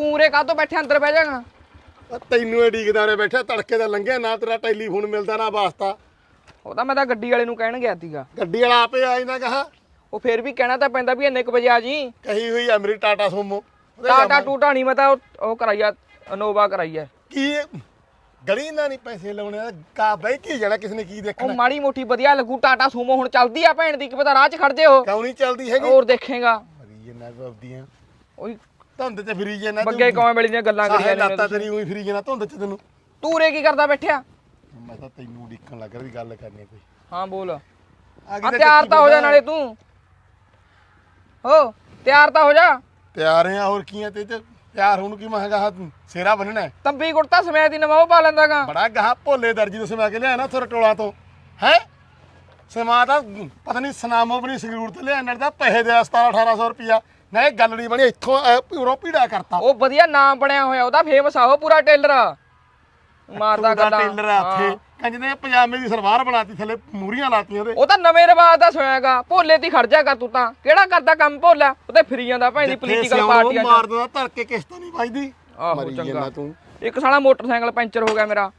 ਤੂੰ ਉਰੇ ਕਾਹਤੋਂ ਬੈਠੇ ਅੰਦਰ ਬਹਿ ਜਾਗਾ ਆ ਤੈਨੂੰ ਇਹ ਡੀਕਦਾ ਨੇ ਬੈਠਾ ਤੜਕੇ ਦਾ ਲੰਘਿਆ ਨਾ ਤੇਰਾ ਟੈਲੀਫੋਨ ਮਿਲਦਾ ਨਾ ਵਾਸਤਾ। ਉਹ ਤਾਂ ਮੈਂ ਤਾਂ ਗੱਡੀ ਵਾਲੇ ਨੂੰ ਕਹਿਣ ਗਿਆ ਸੀਗਾ। ਗੱਡੀ ਵਾਲਾ ਆਪੇ ਆਈ ਨਾ ਕਹਾ। ਉਹ ਫੇਰ ਵੀ ਕਹਿਣਾ ਤਾਂ ਪੈਂਦਾ ਵੀ ਇੰਨੇ ਕੁ ਵਜੇ ਆ ਜੀ। ਕਹੀ ਹੋਈ ਆ ਮੇਰੀ ਟਾਟਾ ਸੋਮੋ। ਉਹਦੇ ਟਾਟਾ। ਟੂਟਾ ਨਹੀਂ ਮੈਂ ਤਾਂ ਉਹ- ਉਹ ਕਰਾਈਆ ਅਨੋਵਾ ਕਰਾਈਆ ਕੀ ਇਹ? ਗਲੀ ਨਾਲ ਨਹੀਂ ਪੈਸੇ ਲਾਉਣੇ ਆ, ਕਾ ਬਈ ਕੀ ਜਾਣਾ ਕਿਸ ਨੇ ਕੀ ਉਹ ਦੇਖਣਾ ਮਾੜੀ ਮੋਟੀ ਵਧੀਆ ਲੱਗੂ ਟਾਟਾ ਸੂਮੋ ਹੁਣ ਚੱਲਦੀ ਆ ਭੈਣ ਦੀ ਕੀ ਪਤਾ ਰਾਹ 'ਚ ਖੜ ਜੇ ਉਹ ਕਿਉਂ ਨਹੀਂ ਚੱਲਦੀ ਹੈਗੀ? ਹੋਰ ਦੇਖੇਗਾ। ਮਰੀ ਜਨਾ ਬਬਦੀਆਂ ਓਏ ਧੁੰਦ ਚ ਫਿਰੀ ਜਨਾ ਬੱਗੇ ਕੌਵੇਂ ਵੇਲੇ ਦੀਆਂ ਗੱਲਾਂ ਕਰੀ ਜਾਂਦੇ ਲਾਤਾ ਨੇ ਤੇਰੀ ਉਹੀ ਫਿਰੀ ਜਨਾ ਧੁੰਦ ਚ ਤੈਨੂੰ। ਤੂੰ ਕੀ ਕਰਦਾ ਬੈਠਿਆ? ਮੈਂ ਤਾਂ ਤੈਨੂੰ ਉਡੀਕਣ ਲੱਗ ਰਿਹਾ ਵੀ ਗੱਲ ਕਰਨੀ ਕੋਈ। ਹਾਂ ਬੋਲ। ਆ ਤਿਆਰ ਤਾਂ ਹੋ ਜਾ ਨਾਲੇ ਤੂੰ। ਹੋ ਤਿਆਰ ਤਾਂ ਹੋ ਜਾ। ਤਿਆਰ ਆ ਹੋਰ ਕੀ ਆ ਤੇ ਤੇ ਤਿਆਰ ਹੋਣ ਨੂੰ ਕੀ ਮਹਿੰਗਾ ਸੇਰਾ ਬੰਨਣਾ ਹੈ। ਤੰਬੀ ਕੁੜਤਾ ਸਮੇਤ ਦੀ ਨਵਾਂ ਉਹ ਪਾ ਲੈਂਦਾਗਾ ਬੜਾ ਗਾਹ ਭੋਲੇ ਦਰਜੀ ਤੋਂ ਸਮਾ ਕੇ ਲਿਆ ਨਾ ਥੋੜਾ ਟੋਲਾ ਤੋਂ। ਹੈ? ਸਮਾ ਤਾਂ ਪਤਾ ਨਹੀਂ ਸਨਾਮੋ ਆਪਣੀ ਸੰਗਰੂਰ ਤੇ ਲਿਆ ਨਾਲ ਤਾਂ ਪੈਸੇ ਦੇ 17 1800 ਰੁਪਿਆ ਨਾ ਇਹ ਗੱਲ ਨਹੀਂ ਬਣੀ ਇੱਥੋਂ ਪੂਰੋ ਪੀੜਾ ਕਰਤਾ। ਉਹ ਵਧੀਆ ਨਾਮ ਬਣਿਆ ਹੋਇਆ ਉਹਦਾ ਫੇਮਸ ਆ ਉਹ ਪੂਰਾ ਟੇਲਰ। ਮਾਰਦਾ ਗੱਲਾਂ ਟੇਲਰ ਆ ਉੱਥੇ। ਕਹਿੰਦੇ ਪਜਾਮੇ ਦੀ ਸਲਵਾਰ ਬਣਾਤੀ ਥੱਲੇ ਮੂਰੀਆਂ ਲਾਤੀਆਂ ਉਹਦੇ। ਉਹ ਤਾਂ ਨਵੇਂ ਰਿਵਾਜ ਦਾ ਸੁਣਿਆਗਾ ਭੋਲੇ ਦੀ ਖੜ ਜਾ ਕਰ ਤੂੰ ਤਾਂ। ਕਿਹੜਾ ਕਰਦਾ ਕੰਮ ਭੋਲਾ? ਉਹ ਤੇ ਫਰੀ ਜਾਂਦਾ ਭਾਈ ਦੀ ਪੋਲੀਟੀਕਲ ਪਾਰਟੀਆਂ 'ਚ ਮਾਰਦਾ ਧਰਕੇ ਕਿਸ਼ਤਾਂ ਨਹੀਂ ਵੱਜਦੀ। ਆਹੋ ਮਰੀ ਚੰਗਾ। ਜਾਂਦਾ ਤੂੰ। ਇੱਕ ਸਾਲਾ ਮੋਟਰਸਾਈਕਲ ਪੈਂਚਰ ਹੋ ਗਿਆ ਮੇਰਾ।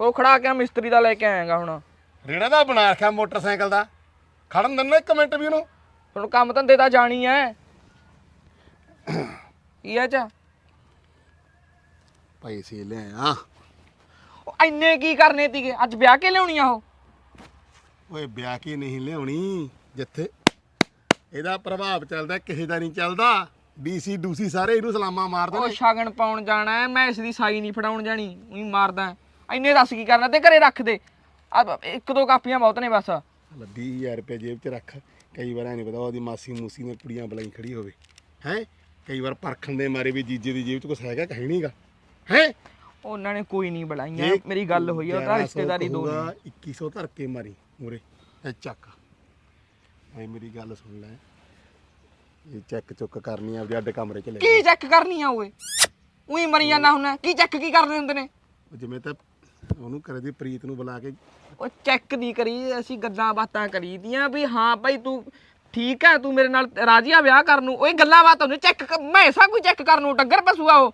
ਪਰ ਉਹ ਖੜਾ ਕੇ ਮਿਸਤਰੀ ਦਾ ਲੈ ਕੇ ਆਏਗਾ ਹੁਣ। ਰੇੜਾ ਦਾ ਬਣਾ ਰੱਖਿਆ ਮੋਟਰਸਾਈਕਲ ਦਾ। ਖੜਨ ਦਿੰਦਾ ਇੱਕ ਮਿੰਟ ਵੀ ਉਹਨੂੰ। ਹੁਣ ਕੰਮ ਧੰਦੇ ਤਾਂ ਜਾਣੀ ਐ। ਕੀ ਆ ਚਾ ਪੈਸੇ ਲੈ ਆ। ਉਹ ਇੰਨੇ ਕੀ ਕਰਨੇ ਤੀਗੇ? ਅੱਜ ਵਿਆਹ ਕੇ ਲਿਆਉਣੀ ਆ ਉਹ? ਓਏ ਵਿਆਹ ਕੀ ਨਹੀਂ ਲਿਆਉਣੀ। ਜਿੱਥੇ ਇਹਦਾ ਪ੍ਰਭਾਵ ਚੱਲਦਾ ਕਿਸੇ ਦਾ ਨਹੀਂ ਚੱਲਦਾ। ਡੀਸੀ ਡੂਸੀ ਸਾਰੇ ਇਹਨੂੰ ਸਲਾਮਾਂ ਮਾਰਦੇ ਉਹ ਨੇ ਸ਼ਗਨ ਪਾਉਣ ਜਾਣਾ ਐ ਮੈਂ ਇਸ ਦੀ ਸਾਈ ਨਹੀਂ ਫੜਾਉਣ ਜਾਣੀ। ਉਹੀ ਮਾਰਦਾ। ਇੰਨੇ ਦੱਸ ਕੀ ਕਰਨਾ? ਤੇ ਘਰੇ ਰੱਖ ਦੇ। ਆ ਇੱਕ ਦੋ ਕਾਪੀਆਂ ਬਹੁਤ ਨੇ ਬਸ। ਲੱਦੀ 20000 ਰੁਪਏ ਜੇਬ 'ਚ ਰੱਖ। ਕਈ ਵਾਰ ਐ ਨਹੀਂ ਪਤਾ ਉਹਦੀ ਮਾਸੀ ਮੂਸੀ ਨੇ ਕੁੜੀਆਂ ਬਲਾਈ ਖੜੀ ਹੋਵੇ। ਹੈ? ਕਈ ਵਾਰ ਪਰਖਣ ਦੇ ਮਾਰੇ ਵੀ ਜੀਜੇ ਦੀ ਜੇਬ 'ਚ ਕੁਛ ਹੈਗਾ ਕਹੀ ਨਹੀਂਗਾ ਹੈ? ਉਹਨਾਂ ਨੇ ਕੋਈ ਨਹੀਂ ਬੁਲਾਈਆਂ। ਮੇਰੀ ਗੱਲ ਹੋਈ ਆ ਉਹਦਾ ਰਿਸ਼ਤੇਦਾਰੀ ਦੋ ਨੇ। 2100 ਧਰ ਕੇ ਮਾਰੀ ਮੂਰੇ ਇਹ ਚੱਕ। ਐ ਮੇਰੀ ਗੱਲ ਸੁਣ ਲੈ। ਇਹ ਚੈੱਕ ਚੁੱਕ ਕਰਨੀ ਆ ਆਪਦੇ ਅੱਡ ਕਮਰੇ 'ਚ ਲੈ। ਕੀ ਚੈੱਕ ਕਰਨੀ ਆ ਓਏ? ਉਹੀ ਮਰੀ ਜਾਂਦਾ ਹੁੰਦਾ ਕੀ ਚੈੱਕ ਕੀ ਕਰਦੇ ਹੁੰਦੇ ਨੇ? ਜਿਵੇਂ ਤਾਂ ਉਹਨੂੰ ਕਰੇ ਦੀ ਪ੍ਰੀਤ ਨੂੰ ਬੁਲਾ ਕੇ ਉਹ ਚੈੱਕ ਨਹੀਂ ਕਰੀ ਅਸੀਂ ਗੱਲਾਂ ਬਾਤਾਂ ਕਰੀ ਦੀਆਂ ਵੀ ਹਾਂ ਭਾਈ ਤੂੰ ਠੀਕ ਹੈ ਤੂੰ ਮੇਰੇ ਨਾਲ ਰਾਜੀ ਆ ਵਿਆਹ ਕਰਨ ਨੂੰ। ਓਏ ਗੱਲਾਂ ਬਾਤਾਂ ਨੂੰ ਚੈੱਕ ਮੈਂ ਐਸਾ ਕੋਈ ਚੈੱਕ ਕਰਨ ਨੂੰ ਟੱਗਰ ਪਸੂਆ ਉਹ।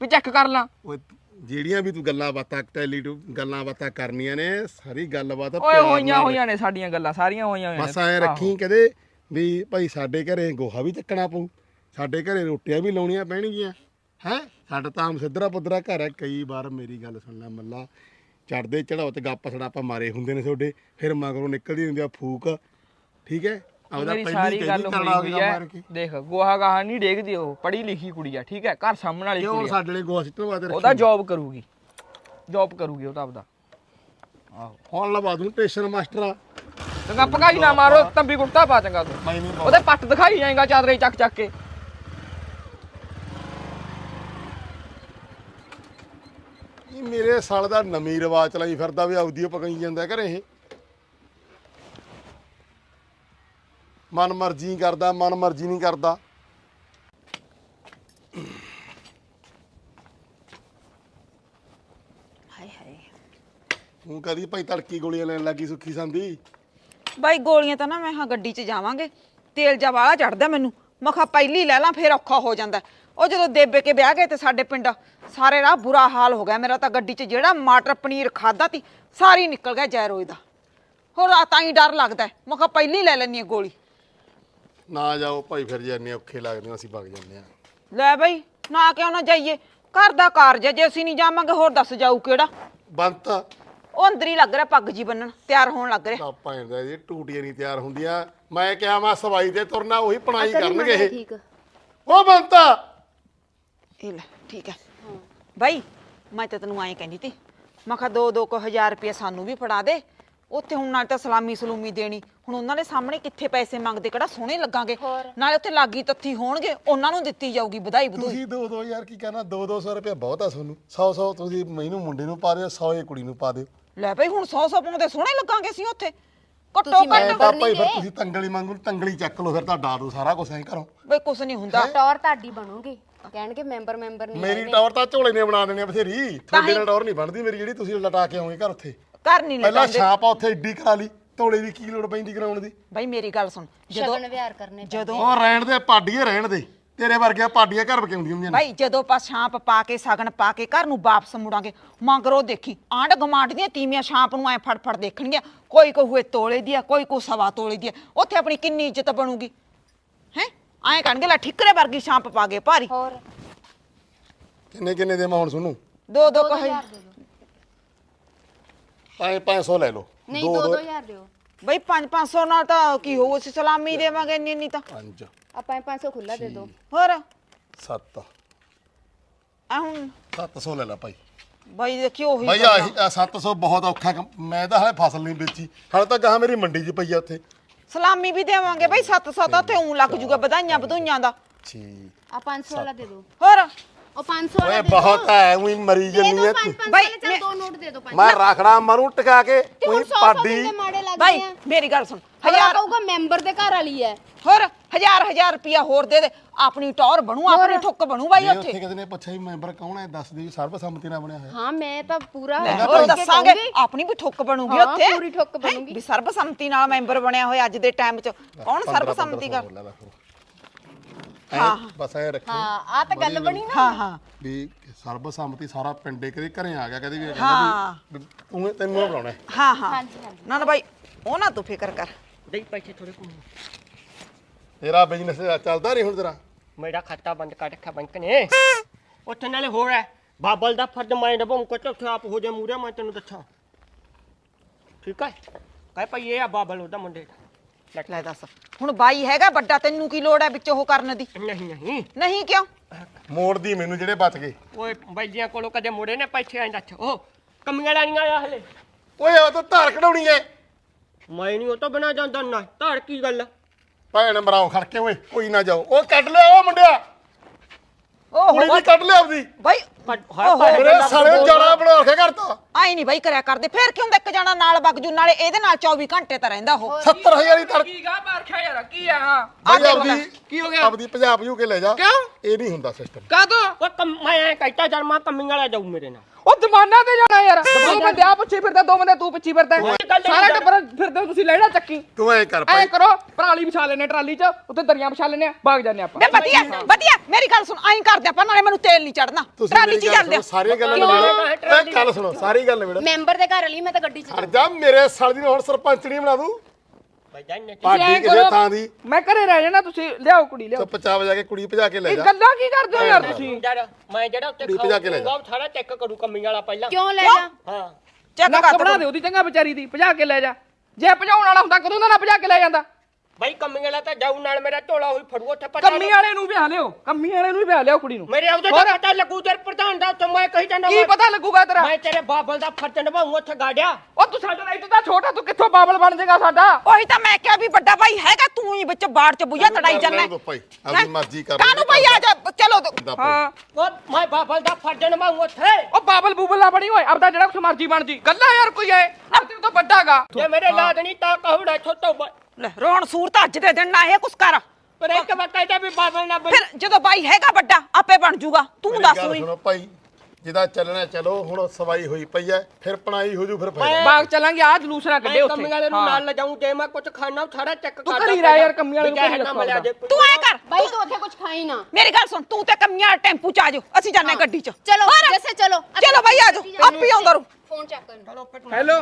ਵੀ ਚੈੱਕ ਕਰ ਲਾਂ। ਉਹ ਜਿਹੜੀਆਂ ਵੀ ਤੂੰ ਗੱਲਾਂ ਬਾਤਾਂ ਟੈਲੀ ਟੂ ਗੱਲਾਂ ਬਾਤਾਂ ਕਰਨੀਆਂ ਨੇ ਸਾਰੀ ਗੱਲਬਾਤ ਓਏ ਹੋਈਆਂ ਹੋਈਆਂ ਨੇ ਸਾਡੀਆਂ ਗੱਲਾਂ ਸਾਰੀਆਂ ਹੋਈਆਂ ਹੋਈਆਂ ਬਸ ਐ ਰੱਖੀ ਕਦੇ ਵੀ ਭਾਈ ਸਾਡੇ ਘਰੇ ਗੋਹਾ ਵੀ ਚੱਕਣਾ ਪਊ। ਸਾਡੇ ਘਰੇ ਰੋਟੀਆਂ ਵੀ ਲਾਉਣੀਆਂ ਪੈਣਗੀਆਂ। ਹੈ? ਸਾਡਾ ਤਾਂ ਸਿੱਧਰਾ ਪੁੱਧਰਾ ਘਰ ਹੈ। ਕਈ ਵਾਰ ਮੇਰੀ ਗੱਲ ਸੁਣ ਲੈ ਮੱਲਾ। ਚੜਦੇ ਚੜਾਓ ਤੇ ਗੱਪ ਸੜਾਪਾ ਮਾਰੇ ਹੁੰਦੇ ਨੇ ਤੁਹਾਡੇ। ਫਿਰ ਮਗਰੋਂ ਨਿਕਲਦੀ ਹੁੰਦੀ ਆ ਫੂਕ। ਠੀਕ ਹੈ? ਆਪਦਾ ਮੇਰੀ ਪਹਿਲੀ ਸਾਰੀ ਗੱਲ ਹੋਈ ਹੋਈ ਹੈ। ਦੇਖ ਗੋਹਾ ਗਾਹਾ ਨਹੀਂ ਡੇਗਦੀ ਉਹ ਪੜ੍ਹੀ ਲਿਖੀ ਕੁੜੀ ਆ ਠੀਕ ਹੈ? ਘਰ ਸਾਹਮਣੇ ਵਾਲੀ ਕਿਉਂ ਕੁੜੀ ਆ। ਸਾਡੇ ਲਈ ਗੋਹਾ ਸਿੱਟਣ ਵਾਸਤੇ ਉਹਦਾ ਰੱਖੀ ਜੌਬ ਕਰੂਗੀ। ਜੌਬ ਕਰੂਗੀ ਉਹ ਤਾਂ ਆਪਦਾ। ਆਹੋ। ਹੁਣ ਲਵਾ ਦੂੰ ਟੇਸ਼ਨ ਮਾਸਟਰ ਆ। ਚੰਗਾ ਪਕਾਈ ਨਾ ਮਾਰੋ ਤੰਬੀ ਕੁੜਤਾ ਪਾ ਚੰਗਾ ਤੂੰ। ਮੈਂ ਨਹੀਂ ਉਹਦੇ ਪੱਟ ਦਿਖਾਈ ਜਾਏਗਾ ਚਾਦਰੇ ਚੱਕ ਚੱਕ ਕੇ। ਇਹ ਮੇਰੇ ਸਾਲ ਦਾ ਨਵੀਂ ਰਿਵਾਜ ਚਲਾਈ ਫਿਰਦਾ ਵੀ ਆਉਦੀ ਪਕਾਈ ਜਾਂਦਾ ਘਰੇ ਇਹ। ਮਨ ਮਰਜ਼ੀ ਕਰਦਾ ਮਨ ਮਰਜ਼ੀ ਨਹੀਂ ਕਰਦਾ। ਹਾਏ ਹਾਏ। ਤੂੰ ਕਦੀ ਭਾਈ ਤੜਕੀ ਗੋਲੀਆਂ ਲੈਣ ਲੱਗੀ ਸੁੱਖੀ ਸੰਦੀ ਬਾਈ ਗੋਲੀਆਂ ਤਾਂ ਨਾ ਮੈਂ ਹਾਂ ਗੱਡੀ 'ਚ ਜਾਵਾਂਗੇ। ਤੇਲ ਜਾ ਵਾਲਾ ਚੜਦਾ ਮੈਨੂੰ। ਮੈਂ ਕਿਹਾ ਪਹਿਲੀ ਲੈ ਲਾਂ ਫੇਰ ਔਖਾ ਹੋ ਜਾਂਦਾ। ਉਹ ਜਦੋਂ ਦੇਬੇ ਕੇ ਵਿਆਹ ਗਏ ਤੇ ਸਾਡੇ ਪਿੰਡ ਸਾਰੇ ਰਾਹ ਬੁਰਾ ਹਾਲ ਹੋ ਗਿਆ। ਮੇਰਾ ਤਾਂ ਗੱਡੀ 'ਚ ਜਿਹੜਾ ਮਟਰ ਪਨੀਰ ਖਾਦਾ ਤੀ ਸਾਰੀ ਨਿਕਲ ਗਿਆ ਜੈਰੋਏ ਦਾ। ਹੋਰ ਆ ਤਾਂ ਹੀ ਡਰ ਲੱਗਦਾ। ਹੈ। ਮੈਂ ਕਿਹਾ ਪਹਿਲੀ ਲੈ ਲੈਣੀ ਗੋਲੀ। ਨਾ ਜਾਓ ਭਾਈ ਫਿਰ ਜੇ ਇੰਨੇ ਔਖੇ ਲੱਗਦੇ ਆ, ਅਸੀਂ ਵਗ ਜਾਂਦੇ ਆ ਲੈ ਬਾਈ ਨਾ ਕਿਉਂ ਨਾ ਜਾਈਏ? ਘਰ ਦਾ ਕਾਰਜ ਹੈ ਜੇ ਅਸੀਂ ਨਹੀਂ ਜਾਵਾਂਗੇ ਹੋਰ ਦੱਸ ਜਾਊ ਕਿਹੜਾ? ਬੰਤ। ਉਹ ਅੰਦਰ ਹੀ ਲੱਗ ਰਿਹਾ ਪੱਗ ਜੀ ਬੰਨਣ ਤਿਆਰ ਹੋਣ ਲੱਗ ਰਿਹਾ। ਤਾਂ ਭੈਣ ਦਾ ਇਹ ਟੂਟੀਆਂ ਨਹੀਂ ਤਿਆਰ ਹੁੰਦੀਆਂ। ਮੈਂ ਕਿਹਾ ਮੈਂ ਸਵਾਈ ਤੇ ਤੁਰਨਾ ਉਹੀ ਪਣਾਈ ਕਰਨਗੇ। ਇਹ ਠੀਕ। ਉਹ ਬੰਤ। ਇਹ ਲੈ ਠੀਕ ਹੈ। ਬਾਈ ਮੈਂ ਤਾਂ ਤੈਨੂੰ ਐਂ ਕਹਿੰਦੀ ਤੀ ਮੈਂ ਕਿਹਾ ਦੋ ਦੋ ਕੁ ਹਜ਼ਾਰ ਰੁਪਏ ਸਾਨੂੰ ਵੀ ਫੜਾ ਦੇ। ਉੱਥੇ ਹੁਣ ਨਾਲ ਤਾਂ ਸਲਾਮੀ ਸਲੂਮੀ ਦੇਣੀ। ਹੁਣ ਉਹਨਾਂ ਦੇ ਸਾਹਮਣੇ ਕਿੱਥੇ ਪੈਸੇ ਮੰਗਦੇ ਕਿਹੜਾ ਸੋਹਣੇ ਲੱਗਾਂਗੇ। ਨਾਲੇ ਉੱਥੇ ਲਾਗੀ ਤੱਥੀ ਹੋਣਗੇ ਉਹਨਾਂ ਨੂੰ ਦਿੱਤੀ ਜਾਊਗੀ ਵਧਾਈ ਵਧੂਈ। ਤੁਸੀਂ 2-2 ਯਾਰ ਕੀ ਕਹਿਣਾ? 2-200 ਰੁਪਏ ਬਹੁਤ ਆ ਤੁਹਾਨੂੰ। 100-100 ਤੁਸੀਂ ਮੈਨੂੰ ਮੁੰਡੇ ਨੂੰ ਪਾ ਦਿਓ 100 ਇਹ ਕੁੜੀ ਨੂੰ ਪਾ ਦਿਓ। ਲੈ ਬਈ ਹੁਣ 100 100 ਪਾਉਂਦੇ ਸੋਹਣੇ ਲੱਗਾਂਗੇ ਅਸੀਂ ਉੱਥੇ। ਘੱਟੋ ਤੁਸੀਂ ਘੱਟ ਤਾਂ ਭਾਈ ਫਿਰ ਤੁਸੀਂ ਤੰਗਲੀ ਮੰਗੂ ਤੰਗਲੀ ਚੱਕ ਲਓ ਫਿਰ ਤਾਂ ਡਾ ਦੋ ਸਾਰਾ ਕੁਝ ਐਂ ਕਰੋ। ਬਈ ਕੁਛ ਨਹੀਂ ਹੁੰਦਾ। ਟੌਰ ਤੁਹਾਡੀ ਬਣੂਗੀ। ਕਹਿਣਗੇ ਮੈਂਬਰ ਮੈਂਬਰ ਨਹੀਂ ਮੇਰੀ ਟਾਵਰ ਤਾਂ ਝੋਲੇ ਨੇ ਬਣਾ ਦੇਣੀ ਆ ਬਥੇਰੀ। ਤੁਹਾਡੇ ਨਾਲ ਟਾਵਰ ਨਹੀਂ ਬਣਦੀ ਮੇਰੀ ਜਿਹੜੀ ਤੁਸੀਂ ਲਟਾ ਕੇ ਆਓਗੇ ਘਰ ਉੱਥੇ। ਘਰ ਨਹੀਂ ਪਹਿਲਾਂ ਲੈਂਦੇ ਛਾਪ ਆ ਉੱਥੇ ਏਡੀ ਕਰਾ ਲਈ ਝੋਲੇ ਦੀ ਕੀ ਲੋੜ ਪੈਂਦੀ ਕਰਾਉਣ ਦੀ? ਬਈ ਮੇਰੀ ਗੱਲ ਸੁਣ ਜਦੋਂ ਸ਼ਗਨ ਵਿਹਾਰ ਕਰਨੇ ਜਦੋਂ ਉਹ ਰਹਿਣ ਦੇ ਪਾਡੀਏ ਰਹਿਣ ਦੇ। ਤੇਰੇ ਵਰਗੀਆਂ ਪਾਡੀਆਂ ਘਰ ਬਕਿਉਂਦੀਆਂ ਹੁੰਦੀਆਂ ਨੇ। ਭਾਈ ਜਦੋਂ ਆਪਾਂ ਛਾਂਪ ਪਾ ਕੇ ਸਗਨ ਪਾ ਕੇ ਘਰ ਨੂੰ ਵਾਪਸ ਮੁੜਾਂਗੇ ਮੰਗਰੋ ਦੇਖੀ ਆਂਢ ਗਮਾਂਡ ਦੀਆਂ ਤੀਵੀਆਂ ਛਾਂਪ ਨੂੰ ਐ ਫੜ ਫੜ ਦੇਖਣਗੀਆਂ। ਕੋਈ ਕਹੂਏ ਤੋਲੇ ਦੀ ਆ ਕੋਈ ਕੋ ਸਵਾ ਤੋਲੇ ਦੀ ਆ। ਉੱਥੇ ਆਪਣੀ ਕਿੰਨੀ ਇੱਜ਼ਤ ਬਣੂਗੀ? ਹੈ? ਐਂ ਕਹਿਣਗੇ ਲੈ ਠਿਕਰੇ ਵਰਗੀ ਛਾਂਪ ਪਾ ਗਏ ਭਾਰੀ। ਹੋਰ? ਕਿੰਨੇ ਕਿੰਨੇ ਦੇ ਮੈਂ ਹੁਣ ਸੁਣੂ ਦੋ ਦੋ ਕਹੇ 2000 ਪੰਜ 500 ਲੈ ਲਓ। ਨਹੀਂ 2-2000 ਦਿਓ। ਬਈ 5-500 ਨਾਲ ਤਾਂ ਕੀ ਹੋਊ? ਅਸੀਂ ਸਲਾਮੀ ਦੇਵਾਂਗੇ ਇੰਨੀ ਇੰਨੀ ਤਾਂ। ਪੰਜ। ਆਪਾਂ ਇਹ 500 ਖੁੱਲਾ ਦੇ ਦਿਓ। ਹੋਰ? ਸੱਤ। ਆ ਹੁਣ 700 ਲੈ ਲੈ ਭਾਈ। ਬਾਈ ਦੇਖਿਓ ਉਹੀ ਭਾਈ ਆਹ 700 ਬਹੁਤ ਔਖਾ ਕੰਮ। ਮੈਂ ਤਾਂ ਹਲੇ ਫਸਲ ਨਹੀਂ ਵੇਚੀ। ਹਾਲੇ ਤਾਂ ਗਾਹ ਮੇਰੀ ਮੰਡੀ 'ਚ ਪਈ ਆ ਉੱਥੇ। ਸਲਾਮੀ ਵੀ ਦੇਵਾਂਗੇ ਬਈ। 700 ਤਾਂ ਉੱਥੇ ਉਂ ਲੱਗ ਜੂਗਾ ਵਧਾਈਆਂ ਵਧੂਈਆਂ ਦਾ। ਠੀਕ। ਆ 500 ਵਾਲਾ ਦੇ ਦਿਓ। ਹੋਰ? ਉਹ 500 ਵਾਲਾ ਓਏ ਦੇ ਦਿਓ। ਬਹੁਤ ਹੈ ਉਹੀ ਮਰੀ ਦੇ ਜੰਨੀ ਦਿਓ ਹੈ 500 ਬਾਈ, ਵਾਲੇ ਚੱਲ ਮੈਂ- ਦੋ ਨੋਟ ਦੇ ਦਿਓ 500 ਮੈਂ ਰਖੜਾ ਮਰੂ ਟਿਕਾ ਕੇ ਉਹੀ 100 ਪਾਡੀ ਮਾੜੇ ਲੱਗਦੇ ਬਾਈ ਆ? ਮੇਰੀ ਗੱਲ ਸੁਣ ਹਜ਼ਾਰ ਹਜ਼ਾਰ ਕਹੂਗਾ ਮੈਂਬਰ ਦੇ ਘਰ ਵਾਲੀ ਹੈ। ਹੋਰ ਹਜ਼ਾਰ ਹਜ਼ਾਰ ਰੁਪਿਆ ਹੋਰ ਦੇ ਦੇ। ਆਪਣੀ ਟੌਰ ਬਣੂ ਆਪਣੀ ਠੁੱਕ ਬਣੂ ਬਾਈ ਉੱਥੇ। ਉੱਥੇ ਕਿਸੇ ਨੇ ਪੁੱਛਿਆ ਵੀ ਮੈਂਬਰ ਕੌਣ ਹੈ ਦੱਸ ਦੇ ਵੀ ਸਰਬਸੰਮਤੀ ਨਾਲ ਬਣਿਆ ਹੋਇਆ। ਹਾਂ ਮੈਂ ਤਾਂ ਪੂਰਾ ਲੈ, ਹੋਰ ਦੱਸਾਂਗੇ। ਆਪਣੀ ਵੀ ਠੁੱਕ ਬਣੂਗੀ ਹਾਂ, ਉੱਥੇ। ਪੂਰੀ ਠੁੱਕ ਹੈਂ? ਬਣੂਗੀ। ਵੀ ਸਰਬਸੰਮਤੀ ਨਾਲ ਮੈਂਬਰ ਬਣਿਆ ਹੋਇਆ ਅੱਜ ਦੇ ਟਾਈਮ 'ਚ। ਕੌਣ 15 ਸਰਬਸੰਮਤੀ ਕਰ ਫਿਰ। ਹਾਂ। ਐਂ ਬਸ ਐ ਰੱਖੀ। ਹਾਂ ਆ ਤਾਂ ਗੱਲ ਬਣੀ ਨਾ। ਹਾਂ ਹਾਂ। ਵੀ ਸਰਬਸੰਮਤੀ ਸਾਰਾ ਪਿੰਡੇ ਕਦੇ ਘਰੇ ਆ ਗਿਆ ਕਦੇ ਵੀ ਗਿਆ। ਹਾਂ। ਵੀ ਤੂੰ ਤੈਨੂੰ ਬੁਲਾਉਣਾ ਹੈ। ਹਾਂ ਹਾਂਜੀ ਹਾਂਜੀ। ਨਾ ਨਾ ਬਾਈ ਉਹ ਨਾ ਤੂੰ ਫਿਕਰ ਕਰ। ਦੇਈ ਪੈਸੇ ਥੋੜੇ ਕੋਲ ਤੇਰਾ ਬਿਜ਼ਨਸ ਚੱਲਦਾ ਨਹੀਂ ਹੁਣ ਤੇਰਾ। ਮੇਰਾ ਖਾਤਾ ਬੰਦ ਕਰ ਰੱਖਿਆ ਬੈਂਕ ਨੇ। ਉੱਥੇ ਨਾਲੇ ਹੋਰ ਹੈ ਬਾਬਲ ਦਾ ਫਰਜ਼ ਮੈਂ ਨਿਭਾਉਂ ਕੋ ਉੱਥੇ ਆਪ ਹੋ ਜਾ ਮੂਰੇ ਮੈਂ ਤੈਨੂੰ ਦੱਸਾਂ। ਠੀਕ ਹੈ? ਕਹਿ ਪਈ ਇਹ ਆ ਬਾਬਲ ਉਹਦਾ ਮੁੰਡੇ ਦਾ। ਲੈ। ਦੱਸ। ਹੁਣ ਬਾਈ ਹੈਗਾ ਵੱਡਾ ਤੈਨੂੰ ਕੀ ਲੋੜ ਹੈ ਵਿੱਚ ਉਹ ਕਰਨ ਦੀ? ਨਹੀਂ ਨਹੀਂ। ਨਹੀਂ ਕਿਉਂ? ਮੋੜਦੀ ਮੈਨੂੰ ਜਿਹੜੇ ਬਚ ਗਏ। ਓਏ ਬੈਜੀਆਂ ਕੋਲੋਂ ਕਦੇ ਮੁੜੇ ਨੇ ਪੈਸੇ ਆਂ ਦੱਸ ਉਹ ਕਮੀਆਂ ਲੈਣੀਆਂ ਆ ਹਲੇ। ਓਏ ਉਹ ਤਾਂ ਧਾਰ ਕਢਾਉਣੀ ਐ। ਮੈਂ ਨਹੀਂ ਉਹ ਤੋਂ ਬਿਨਾ ਜਾਂਦਾ ਨਾ। ਧੜ ਕੀ ਗੱਲ ਭੈਣ ਮਰਾਓ ਖੜ ਕੇ ਓਏ ਕੋਈ ਨਾ ਜਾਓ। ਉਹ ਕੱਢ ਲਿਆ ਉਹ ਮੁੰਡਿਆ। ਓਹ ਕੁੜੀ ਦੀ ਕੱਢ ਲਿਆ ਆਪਦੀ। ਬਾਈ ਹਾਏ ਮੇਰੇ ਸਾਲੇ ਨੂੰ ਜਾਣਾ ਬਣਾ ਕੇ ਕਰਤਾ ਆਈ ਨਹੀਂ ਬਾਈ ਕਰਿਆ ਕਰਦੇ ਫੇਰ ਕਿਉਂ ਇੱਕ ਜਾਣਾ ਨਾਲ ਬਗਜੂ ਨਾਲੇ ਇਹਦੇ ਨਾਲ 24 ਘੰਟੇ ਤਾਂ ਰਹਿੰਦਾ ਉਹ। 70000 ਦੀ ਤੜ ਕੀ ਗਾ ਮਾਰਖਿਆ ਯਾਰ ਕੀ ਆ? ਆ ਬਈ ਦੇਖ ਲੈ, ਆਪਦੀ ਕੀ ਹੋ ਗਿਆ? ਆਪਦੀ ਪੰਜਾਬ ਜੂ ਕੇ ਲੈ ਜਾ। ਕਿਉਂ? ਇਹ ਨਹੀਂ ਹੁੰਦਾ ਸਿਸਟਮ ਕਾ ਤੋ ਉਹ ਕਮ ਮੈਂ ਕਹਿਤਾ ਜਰਮਾ ਕਮੀਆਂ ਵਾਲਾ ਜਾਊ ਮੇਰੇ ਨਾਲ। ਉਹ ਜ਼ਮਾਨਾ ਤੇ ਜਾਣਾ ਯਾਰ। ਦੋ ਬੰਦੇ ਆ ਪਿੱਛੇ ਫਿਰਦਾ ਦੋ ਬੰਦੇ ਤੂੰ ਪਿੱਛੇ ਫਿਰਦਾ। ਸਾਰਾ। ਟੱਬਰ ਫਿਰਦੇ ਹੋ ਤੁਸੀਂ ਲੈਣਾ ਚੱਕੀ। ਤੂੰ ਐ ਕਰ ਐ ਭਾਈ। ਕਰੋ ਪਰਾਲੀ ਵਿਛਾ ਲੈਨੇ ਟਰਾਲੀ 'ਚ ਉੱਤੇ ਦਰੀਆਂ ਵਿਛਾ ਲੈਨੇ ਆ ਭਾਗ ਜਾਂਦੇ ਆਪਾਂ। ਵਧੀਆ ਵਧੀਆ ਮੇਰੀ ਗੱਲ ਸੁਣ ਆਈ ਕਰਦੇ ਆਪਾਂ ਨਾਲੇ ਮੈਨੂੰ ਤੇਲ ਨਹੀਂ ਚੜਨਾ ਤੁਸੀਂ ਟਰਾਲੀ ਮੇਰੀ 'ਚ ਗੱਲ ਜਾਂਦੇ ਸੁਣੋ, ਸਾਰੀਆਂ ਗੱਲਾਂ? ਨਿਬੇੜੋ। ਇਹ ਗੱਲ ਸੁਣੋ ਸਾਰੀ ਗੱਲ ਨਿਬੇੜੋ। ਮੈਂਬਰ ਦੇ ਘਰ ਵਾਲੀ ਮੈਂ ਤਾਂ ਗੱਡੀ 'ਚ ਹਟ ਜਾ ਮੇਰੇ ਸਾਲ ਦੀ ਨੂੰ ਹੁਣ ਸਰਪੰਚਣੀ ਬਣਾ ਦੂੰ ਬੈਜਾ ਨੇ ਪਾਰਟੀ ਕਿਸੇ ਥਾਂ ਦੀ। ਮੈਂ ਘਰੇ ਰਹਿ ਜਾਣਾ ਤੁਸੀਂ ਲਿਆਓ ਕੁੜੀ ਲਿਆਓ। ਚੁੱਪ ਚਾਪ ਜਾ ਕੇ ਕੁੜੀ ਭਜਾ ਕੇ ਲੈ ਇਹ ਜਾ। ਗੱਲਾਂ ਕੀ ਕਰਦੇ ਹੋ ਯਾਰ ਤੁਸੀਂ? ਯਾਰ ਮੈਂ ਜਿਹੜਾ ਉੱਤੇ ਕੁੜੀ ਭਜਾ ਕੇ ਲੈ ਜਾ। ਖਾਊਂਗਾ, ਉਹ ਸਾਰਾ ਚੈੱਕ ਕਰੂ ਕਮੀਆਂ ਵਾਲਾ ਪਹਿਲਾਂ। ਕਿਉਂ ਲੈ ਜਾ? ਹਾਂ। ਚੈੱਕ ਨੱਕ ਕਰ ਬਣਾ ਤੂੰ। ਦੇ ਉਹਦੀ ਚੰਗਾ ਵਿਚਾਰੀ ਦੀ ਭਜਾ ਕੇ ਲੈ ਜਾ। ਜੇ ਭਜਾਉਣ ਵਾਲਾ ਹੁੰਦਾ ਕਦੋਂ ਦਾ ਨਾ ਭਜਾ ਕੇ ਲੈ ਜਾਂਦਾ? ਬਾਈ ਕਮੀਆਂ ਵਾਲਾ ਤਾਂ ਜਾਊ ਨਾਲ ਮੇਰਾ ਢੋਲਾ ਹੋਈ ਫੜੂ ਉੱਥੇ ਪਤਾ ਕੰਮੀ ਵਾਲੇ ਨੂੰ ਵਿਆਹ ਲਿਓ ਕੰਮੀ ਵਾਲੇ ਨੂੰ ਹੀ ਵਿਆਹ ਲਿਓ ਕੁੜੀ ਨੂੰ। ਮੇਰੇ ਉਹਦੇ? ਦਾ ਪਤਾ ਲੱਗੂ ਤੇਰੇ ਪ੍ਰਧਾਨ ਦਾ ਉੱਥੇ ਮੈਂ ਕਹੀ ਜਾਂਦਾ ਕੀ ਪਤਾ ਲੱਗੂਗਾ ਤੇਰਾ? ਮੈਂ ਤੇਰੇ ਬਾਬਲ ਦਾ ਫਰਜ਼ ਨਿਭਾਉਂ ਉੱਥੇ ਗਾੜਿਆ। ਉਹ ਤੂੰ ਸਾਡਾ ਰਾਈਟ ਤਾਂ ਛੋਟਾ ਤੂੰ ਕਿੱਥੋਂ ਬਾਬਲ ਬਣ ਜਾਏਗਾ ਸਾਡਾ? ਉਹੀ ਤਾਂ ਮੈਂ ਕਿਹਾ ਵੀ ਵੱਡਾ ਭਾਈ ਹੈਗਾ ਤੂੰ ਹੀ ਵਿੱਚ ਬਾੜ 'ਚ ਬੁਈਆ ਤੜਾਈ ਜਾਂਦਾ। ਆਪਣੀ ਮਰਜ਼ੀ ਕਰ ਕਾਨੂੰ ਭਾਈ ਆ ਜਾ ਚਲੋ ਤੂੰ। ਹਾਂ। ਉਹ ਮੈਂ ਬਾਬਲ ਦਾ ਫਰਜ਼ ਨਿਭਾਉਂ ਉੱਥੇ। ਉਹ ਬਾਬਲ ਬੂਬਲ ਨਾ ਬਣੀ ਓਏ ਆਪਦਾ ਜਿਹੜਾ ਕੁਛ ਮਰਜ਼ੀ ਬਣ ਜੀ। ਗੱਲਾਂ ਯਾਰ ਕੋਈ ਐ ਅਬ ਤੇਰੇ ਤੋਂ ਵੱਡਾਗਾ ਜੇ ਮੇਰੇ ਲਾਦ ਨਹੀਂ ਤਾਂ ਕਹੂੜਾ ਛੋਟੋ ਲੈ ਰੋਣ ਸੂਰਤ ਅੱਜ ਦੇ ਦਿਨ ਨਾ ਇਹ ਕੁਛ ਕਰ। ਪਰ ਇੱਕ ਵਾਰ ਕਹਿੰਦਾ ਵੀ ਬਾਬਲ ਨਾ ਬਣ ਫਿਰ ਜਦੋਂ ਬਾਈ ਹੈਗਾ ਵੱਡਾ ਆਪੇ ਬਣ ਜੂਗਾ। ਤੂੰ ਮੇਰੀ ਦੱਸ ਗੱਲ ਹੋਈ ਸੁਣੋ ਭਾਈ ਜਿਹਦਾ ਚੱਲਣਾ ਚਲੋ ਹੁਣ ਸਵਾਈ ਹੋਈ ਪਈ ਐ ਫਿਰ ਪਣਾਈ ਹੋ ਜੂ ਫਿਰ ਫਾਇਦਾ ਬਾਗ ਚੱਲਾਂਗੇ ਆ ਜਲੂਸ ਨਾ ਕੱਢੇ ਉੱਥੇ ਕਮੀ ਵਾਲੇ ਨੂੰ ਹਾਂ। ਨਾਲ ਲਿਜਾਉਂ ਜੇ ਮੈਂ ਕੁਝ ਖਾਣਾ ਉਹ ਸਾਰਾ ਚੈੱਕ ਤੂੰ ਘਰੀ ਰਹਿ ਯਾਰ, ਕਮੀ ਵਾਲੇ ਨੂੰ ਘਰੀ ਜੇ ਕੋਈ। ਤੂੰ ਐ ਕਰ ਬਾਈ ਤੂੰ ਉੱਥੇ ਕੁਝ ਖਾਈ ਨਾ ਮੇਰੀ ਗੱਲ ਸੁਣ ਤੂੰ ਤੇ ਕਮੀਆਂ ਟੈਂਪੂ 'ਚ ਆ ਜਾਓ ਅਸੀਂ ਹਾਂ ਗੱਡੀ 'ਚ ਚਲੋ ਹੋਰ? ਜੈਸੇ ਚਲੋ ਚਲੋ ਬਾਈ ਆ ਜਾਓ ਆਪੇ ਆਉਂਦਾ ਰੂ ਫੋਨ ਚੱਕ ਕਰ ਹੈਲੋ